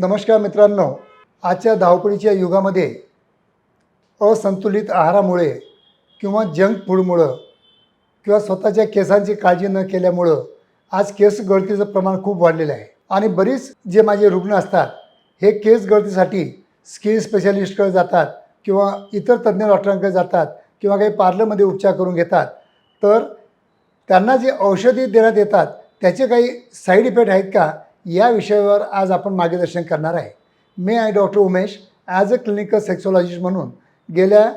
नमस्कार मित्रांनो आजच्या धावपळीच्या युगामध्ये असंतुलित आहारामुळे किंवा जंक फूडमुळं किंवा स्वतःच्या केसांची काळजी न केल्यामुळं आज केस गळतीचं प्रमाण खूप वाढलेलं आहे. आणि बरीच जे माझे रुग्ण असतात हे केस गळतीसाठी स्किन स्पेशालिस्टकडे जातात किंवा इतर तज्ज्ञ डॉक्टरांकडे जातात किंवा काही पार्लरमध्ये उपचार करून घेतात. तर त्यांना जे औषधी देण्यात येतात त्याचे काही साईड इफेक्ट आहेत का? या विषयावर आज आपण मार्गदर्शन करणार आहे. मी आहे doctor Umesh as a clinical sexologist म्हणून गेल्या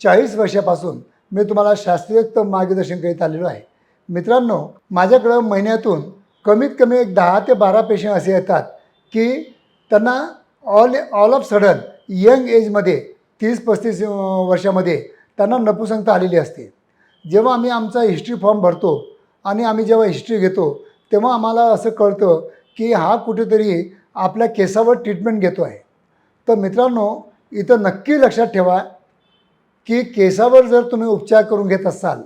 चाळीस वर्षापासून मी तुम्हाला शास्त्रोक्त मार्गदर्शन करीत आलेलो आहे. मित्रांनो माझ्याकडं महिन्यातून कमीत कमी एक दहा ते बारा पेशंट असे येतात की त्यांना all all of sudden young एजमध्ये तीस पस्तीस वर्षामध्ये त्यांना नपुसंगता आलेली असते. जेव्हा आम्ही आमचा हिस्ट्री फॉर्म भरतो आणि आम्ही जेव्हा हिस्ट्री घेतो तेव्हा आम्हाला असं कळतं की हा कुठेतरी आपल्या केसावर ट्रीटमेंट घेतो आहे. तर मित्रांनो इथं नक्की लक्षात ठेवा की केसावर जर तुम्ही उपचार करून घेत असाल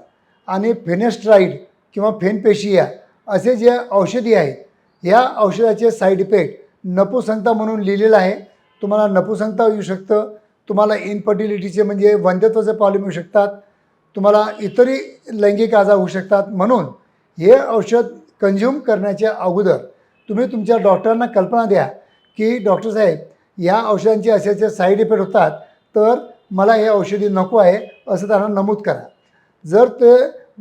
आणि फेनेस्ट्राईड किंवा फेनपेशिया असे जे औषधी आहेत ह्या औषधाचे साईड इफेक्ट नपुसंगता म्हणून लिहिलेलं आहे. तुम्हाला नपुसंगता येऊ शकतं तुम्हाला इनफर्टिलिटीचे म्हणजे वंध्यत्वाचे प्रॉब्लेम येऊ शकतात तुम्हाला इतरही लैंगिक आजार होऊ शकतात. म्हणून हे औषध कंझ्युम करण्याच्या अगोदर तुम्ही तुमच्या डॉक्टरांना कल्पना द्या की डॉक्टर साहेब या औषधांचे असे असे साईड इफेक्ट होतात तर मला हे औषधी नको आहे असं त्यांना नमूद करा. जर ते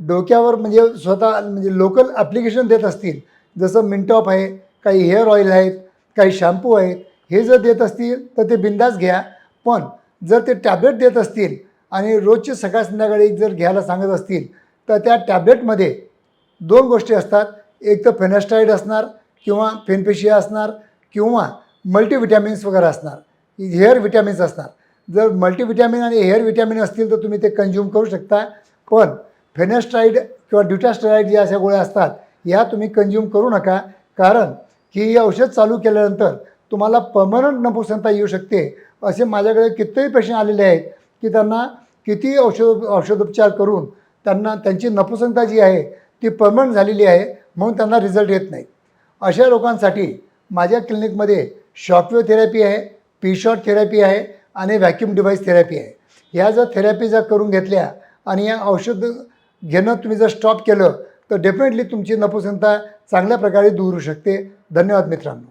डोक्यावर म्हणजे स्वतः म्हणजे लोकल ॲप्लिकेशन देत असतील जसं मिंटॉप आहे काही हेअर ऑइल आहेत काही शॅम्पू आहेत हे जर देत असतील तर ते बिंदास घ्या. पण जर ते टॅबलेट देत असतील आणि रोजचे सकाळ संध्याकाळी जर घ्यायला सांगत असतील तर त्या टॅबलेटमध्ये दोन गोष्टी असतात. एक तर फेनॅस्टाईड असणार किंवा फेनपेशिया असणार किंवा मल्टीविटॅमिन्स वगैरे असणार. हेअर विटॅमिन्स असणार. जर मल्टीविटॅमिन आणि हेअर विटॅमिन असतील तर तुम्ही ते कंझ्युम करू शकता. पण फेनेस्ट्राईड किंवा ड्युटास्टेराईड ज्या अशा गोळ्या असतात या तुम्ही कंझ्युम करू नका. कारण की ही औषध चालू केल्यानंतर तुम्हाला परमनंट नपुसंता येऊ शकते. असे माझ्याकडे कितीही पेशंट आलेले आहेत की त्यांना किती औषध औषधोपचार करून त्यांना त्यांची नपुसंता जी आहे ती परमनंट झालेली आहे म्हणून त्यांना रिझल्ट येत नाही अशा लोकांसाठी माझ्या क्लिनिकमध्ये शॉकवेव थेरपी आहे पी शॉट थेरपी आहे आणि व्हॅक्यूम डिव्हाइस थेरपी आहे. ह्या जर थेरपी जर करून घेतल्या आणि या औषध घेणं तुम्ही जर स्टॉप केलं तर डेफिनेटली तुमची नपुसंता चांगल्या प्रकारे दूर होऊ शकते. धन्यवाद मित्रांनो.